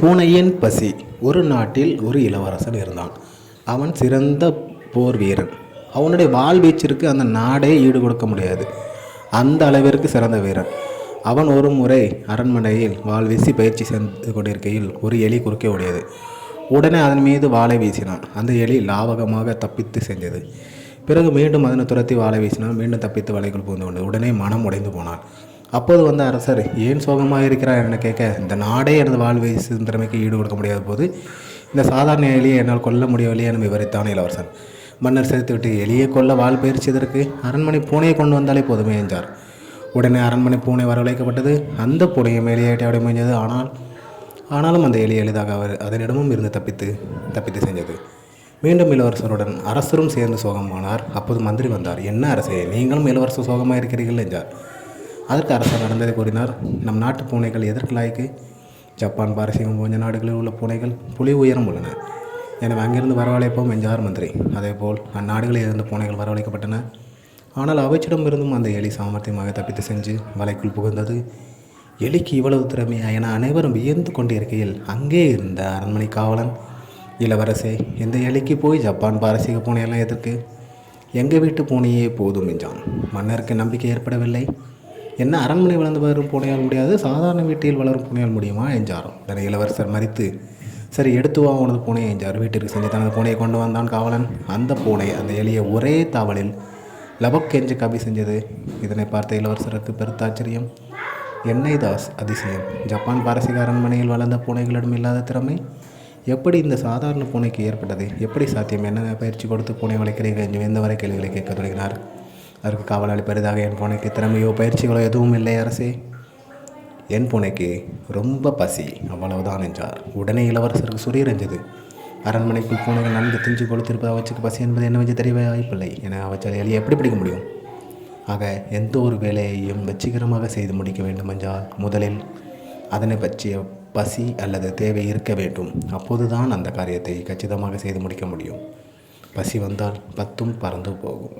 பூனையின் பசி. ஒரு நாட்டில் ஒரு இளவரசன் இருந்தான். அவன் சிறந்த போர் வீரன். அவனுடைய வாள் வீச்சிற்கு அந்த நாடே ஈடு கொடுக்க முடியாது. அந்த அளவிற்கு சிறந்த வீரன். அவன் ஒரு முறை அரண்மனையில் வாள் வீசி பயிற்சி செய்து கொண்டிருக்கையில் ஒரு எலி குறுக்கே ஓடியது. உடனே அதன் மீது வாளை வீசினான். அந்த எலி லாவகமாக தப்பித்து செஞ்சது. பிறகு மீண்டும் அதனை துரத்தி வாழை வீசினான். மீண்டும் தப்பித்து வலைக்குள் புகுந்து கொண்டது. உடனே மனம் உடைந்து போனான். அப்போது வந்த அரசர் ஏன் சோகமாக இருக்கிறார் என கேட்க? இந்த நாடே எனது வாழ் சுதந்திரமைக்கு திறமைக்கு ஈடு கொடுக்க முடியாத போது இந்த சாதாரண எலியை என்னால் கொல்ல முடியவில்லையே என விவரித்தான் இளவரசன். மன்னர் சேர்த்துவிட்டு எலியை கொல்ல வால் பயிற்சியதற்கு அரண்மனை பூனையை கொண்டு வந்தாலே போதுமே என்றார். உடனே அரண்மனை பூனை வரவழைக்கப்பட்டது. அந்த பூனையை மேலேயாட்டி அப்படி முயஞ்சது ஆனால் ஆனாலும் அந்த எலி எளிதாக அவர் அதனிடமும் இருந்து தப்பித்து தப்பித்து செஞ்சது மீண்டும் இளவரசருடன் அரசரும் சேர்ந்து சோகமானார். அப்போது மந்திரி வந்தார் என்ன அரசே நீங்களும் இளவரசர் சோகமாக இருக்கிறீர்கள் என்றார். அதற்கு அரசர் நடந்ததை கூறினார். நம் நாட்டு பூனைகள் எதற்கு ஜப்பான் பாரசீகம் போன்ற நாடுகளில் உள்ள பூனைகள் புலி உயரம் உள்ளன. எனவே அங்கிருந்து வரவழைப்போம் என்றார் மந்திரி. அதேபோல் அந்நாடுகளில் இருந்து பூனைகள் வரவழைக்கப்பட்டன. ஆனால் அவற்றிடமிருந்தும் அந்த எலி சாமர்த்தியமாக தப்பித்து செஞ்சு வலைக்குள் புகுந்தது. எலிக்கு இவ்வளவு திறமையா என அனைவரும் வியந்து கொண்டிருக்கையில் அங்கே இருந்த அரண்மனை காவலன் இளவரசே இந்த எலிக்கு போய் ஜப்பான் பாரசீக பூனையெல்லாம் எதற்கு? எங்கள் வீட்டு பூனையே போதும் என்றான். மன்னருக்கு நம்பிக்கை ஏற்படவில்லை. என்ன அரண்மனை வளர்ந்து வரும் பூனையால் முடியாது சாதாரண வீட்டில் வளரும் பூனையால் முடியுமா என்றார் உடனே இளவரசர் மறித்து சரி எடுத்து வா உனது பூனையை என்றார். வீட்டிற்கு சென்று தனது பூனையை கொண்டு வந்தான் காவலன். அந்த பூனை அந்த எளிய ஒரே தாவலில் லபக் என்று கபி செஞ்சது. இதனை பார்த்த இளவரசருக்கு பெருத்த ஆச்சரியம் என்னை தாஸ் அதிசயம். ஜப்பான் பாரசீக அரண்மனையில் வளர்ந்த பூனைகளிடம் இல்லாத திறமை? எப்படி இந்த சாதாரண பூனைக்கு ஏற்பட்டது? எப்படி சாத்தியம்? என்ன பயிற்சி கொடுத்து பூனை வளைக்கிறீர்கள் என்று எந்தவரை கேள்விகளை கேட்க தொடங்கினார். அதற்கு காவலாளி பெரிதாக என் பூனைக்கு திறமையோ பயிற்சிகளோ எதுவும் இல்லை அரசே. என் பூனைக்கு ரொம்ப பசி. அவ்வளவுதான் என்றார். உடனே இளவரசருக்கு சுரீரஞ்சது அரண்மனைக்குள் பூனைகள் நன்கு திஞ்சு கொளுத்திருப்பது அவற்றுக்கு பசி என்பது என்ன தெரிய வாய்ப்பில்லை என அவற்றால் எலியை எப்படி பிடிக்க முடியும்? ஆக எந்த ஒரு வேலையையும் வெற்றிகரமாக செய்து முடிக்க வேண்டும் என்றால் முதலில் அதனை பற்றிய பசி அல்லது தேவை இருக்க வேண்டும். அப்போதுதான் அந்த காரியத்தை கச்சிதமாக செய்து முடிக்க முடியும். பசி வந்தால் பத்தும் பறந்து போகும்.